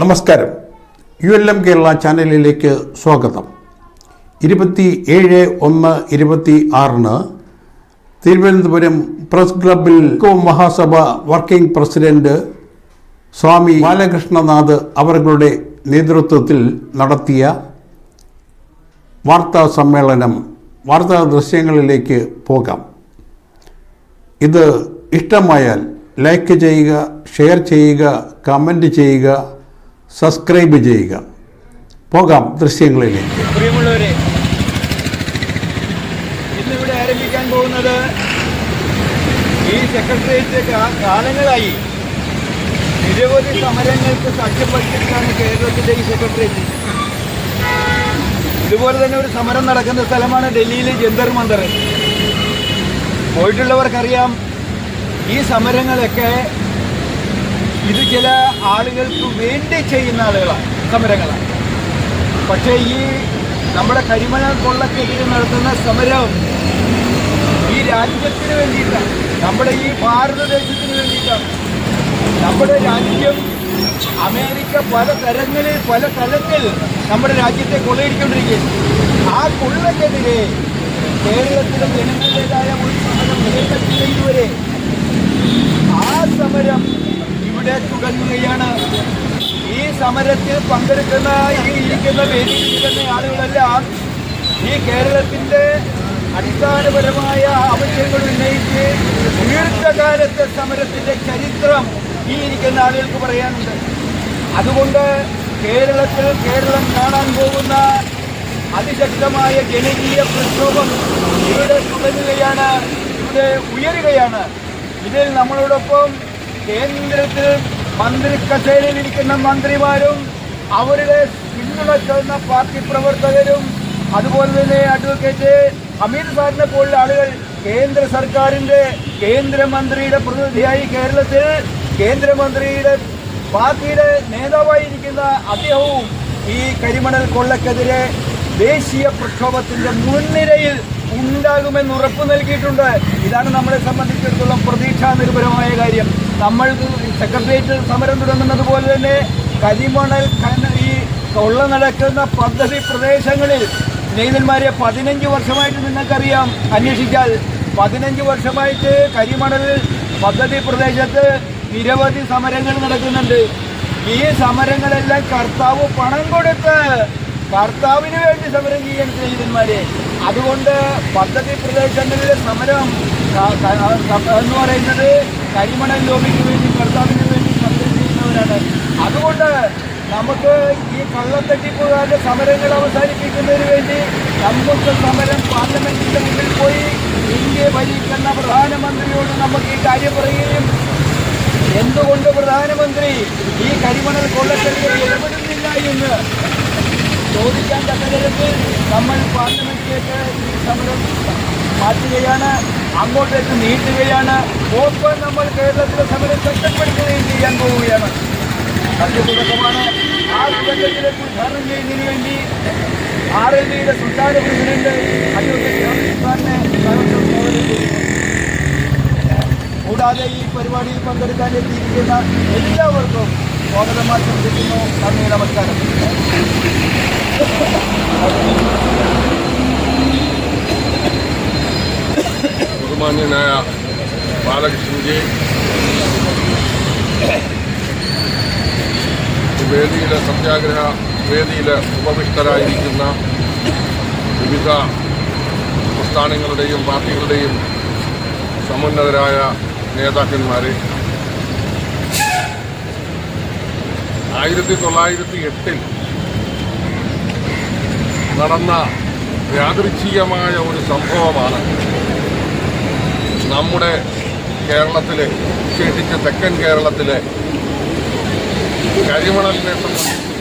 നമസ്കാരം. U L M Kerala ചാനലിലേക്ക് സ്വാഗതം. ഇരുപത്തി ഏഴ് ഒന്ന് ഇരുപത്തി ആറിന് തിരുവനന്തപുരം പ്രസ് ക്ലബിൽ മഹാസഭ വർക്കിംഗ് പ്രസിഡന്റ് സ്വാമി ബാലകൃഷ്ണനാഥ് അവരുടെ നേതൃത്വത്തിൽ നടത്തിയ വാർത്താ സമ്മേളനം വാർത്താ ദൃശ്യങ്ങളിലേക്ക് പോകാം. ഇത് ഇഷ്ടമായാൽ ലൈക്ക് ചെയ്യുക ഷെയർ ചെയ്യുക കമന്റ് ചെയ്യുക സബ്സ്ക്രൈബ് ചെയ്യുക. പോകാം ദൃശ്യങ്ങളിലേക്ക്. പ്രിയമുള്ളവരെ ഇന്നിവിടെ ആരംഭിക്കാൻ പോകുന്നത് ഈ സെക്രട്ടേറിയറ്റ് കാലങ്ങളായി നിരവധി സമരങ്ങൾക്ക് സാക്ഷ്യം വഹിച്ചിട്ടാണ് കേരളത്തിലെ ഈ സെക്രട്ടേറിയറ്റ്. ഇതുപോലെ തന്നെ ഒരു സമരം നടക്കുന്ന സ്ഥലമാണ് ഡൽഹിയിലെ ജന്തർ മന്ദർ. പോയിട്ടുള്ളവർക്കറിയാം ഈ സമരങ്ങളൊക്കെ ഇത് ചില ആളുകൾക്ക് വേണ്ടി ചെയ്യുന്ന ആളുകളാണ് സമരങ്ങളാണ്. പക്ഷേ ഈ നമ്മുടെ കരിമണ കൊള്ളക്കെതിരെ നടത്തുന്ന സമരം ഈ രാജ്യത്തിന് വേണ്ടിയിട്ടാണ്. നമ്മുടെ ഈ ഭാരതദേശത്തിന് വേണ്ടിയിട്ടാണ്. നമ്മുടെ രാജ്യം അമേരിക്ക പല തരങ്ങളിൽ പല തലത്തിൽ നമ്മുടെ രാജ്യത്തെ കൊള്ളയടിക്കൊണ്ടിരിക്കുകയാണ് ആ കൊള്ളക്കെതിരെ കേരളത്തിലെ ജനങ്ങളുടേതായ ഒരു സമരം നിലനിൽക്കില്ല ഇതുവരെ ആ സമരം ഇവിടെ തുടങ്ങുകയാണ് ഈ സമരത്തിൽ പങ്കെടുക്കുന്ന ഈ ഇരിക്കുന്ന വേദിയിൽ തന്നെ ആളുകളെല്ലാം ഈ കേരളത്തിന്റെ അടിസ്ഥാനപരമായ ആവശ്യങ്ങൾ ഉന്നയിച്ച് ദീർഘകാലത്തെ സമരത്തിന്റെ ചരിത്രം ഈ ഇരിക്കുന്ന ആളുകൾക്ക് പറയാനുണ്ട്. അതുകൊണ്ട് കേരളത്തിൽ കേരളം കാണാൻ പോകുന്ന അതിശക്തമായ ജനകീയ പ്രക്ഷോഭം ഇവിടെ തുടങ്ങുകയാണ് ഇവിടെ ഉയരുകയാണ്. ഇതിൽ നമ്മളോടൊപ്പം കേന്ദ്രത്തിൽ മന്ത്രി കസേരയിലിരിക്കുന്ന മന്ത്രിമാരും അവരുടെ പിന്തുണ പിന്തുണയ്ക്കുന്ന പാർട്ടി പ്രവർത്തകരും അതുപോലെ തന്നെ അഡ്വക്കേറ്റ് അമീർ സാറിനെ പോലുള്ള ആളുകൾ കേന്ദ്ര സർക്കാരിന്റെ കേന്ദ്രമന്ത്രിയുടെ പ്രതിനിധിയായി കേരളത്തിൽ കേന്ദ്രമന്ത്രിയുടെ പാർട്ടിയുടെ നേതാവായിരിക്കുന്ന അദ്ദേഹവും ഈ കരിമണൽ കൊള്ളക്കെതിരെ ദേശീയ പ്രക്ഷോഭത്തിന്റെ മുൻനിരയിൽ ഉണ്ടാകുമെന്ന് ഉറപ്പ് നൽകിയിട്ടുണ്ട്. ഇതാണ് നമ്മളെ സംബന്ധിച്ചിടത്തോളം പ്രതീക്ഷാ നിർഭരമായ കാര്യം. നമ്മൾ സെക്രട്ടേറിയറ്റിൽ സമരം തുടങ്ങുന്നത് തന്നെ കരിമണൽ ഈ കൊള്ള നടക്കുന്ന പദ്ധതി പ്രദേശങ്ങളിൽ നെയ്തന്മാരെ പതിനഞ്ച് വർഷമായിട്ട് നിങ്ങൾക്കറിയാം. അന്വേഷിച്ചാൽ പതിനഞ്ച് വർഷമായിട്ട് കരിമണൽ പദ്ധതി പ്രദേശത്ത് നിരവധി സമരങ്ങൾ നടക്കുന്നുണ്ട്. ഈ സമരങ്ങളെല്ലാം കർത്താവ് പണം കൊടുത്ത് കർത്താവിന് വേണ്ടി സമരം ചെയ്യാൻ സ്നേഹിതന്മാരെ അതുകൊണ്ട് പദ്ധതി പ്രദേശങ്ങളിലെ സമരം എന്ന് പറയുന്നത് കരിമണൽ ലോബിക്ക് വേണ്ടി കർത്താവിന് വേണ്ടി സമരം ചെയ്യുന്നവരാണ്. അതുകൊണ്ട് നമുക്ക് ഈ കള്ളത്തട്ടിപ്പുകാരുടെ സമരങ്ങൾ അവസാനിപ്പിക്കുന്നതിന് വേണ്ടി നമുക്ക് സമരം പാർലമെന്റിന്റെ മുന്നിൽ പോയി ഇന്ത്യ ഭരിക്കുന്ന പ്രധാനമന്ത്രിയോട് നമുക്ക് ഈ കാര്യം പറയുകയും എന്തുകൊണ്ട് പ്രധാനമന്ത്രി ഈ കരിമണൽ കൊള്ളക്കെതിരെ ഇടപെടുന്നില്ല എന്ന് ചോദിക്കാൻ തക്ക നമ്മൾ പാർലമെന്റിലേക്ക് ഈ സമരം മാറ്റുകയാണ് അങ്ങോട്ടേക്ക് നീട്ടുകയാണ് ഒപ്പം നമ്മൾ കേരളത്തിലെ സമരം ശക്തപ്പെടുത്തുകയും ചെയ്യാൻ പോവുകയാണ് തുടക്കമാണ് ആ തുടക്കത്തിലേക്ക് ഉദ്ഘാടനം ചെയ്യുന്നതിന് വേണ്ടി ആർ എൽ ഡിയുടെ സംസ്ഥാന പ്രസിഡന്റ്. കൂടാതെ ഈ പരിപാടിയിൽ പങ്കെടുക്കാൻ എത്തിയിരിക്കുന്ന എല്ലാവർക്കും സ്വാഗതം ആശംസിക്കുന്നു നന്ദി നമസ്കാരം. ബഹുമാന്യനായ ബാലകൃഷ്ണൻജി വേദിയിലെ സത്യാഗ്രഹ വേദിയിലെ ഉപവിഷ്ടരായിരിക്കുന്ന വിവിധ പ്രസ്ഥാനങ്ങളുടെയും പാർട്ടികളുടെയും സമുന്നതരായ നേതാക്കന്മാരെ ആയിരത്തി തൊള്ളായിരത്തി എട്ടിൽ നടന്ന യാദൃച്ഛികമായ ഒരു സംഭവമാണ് നമ്മുടെ കേരളത്തിലെ വിശേഷിച്ച് തെക്കൻ കേരളത്തിലെ കരിമണലിനെ സംബന്ധിച്ച്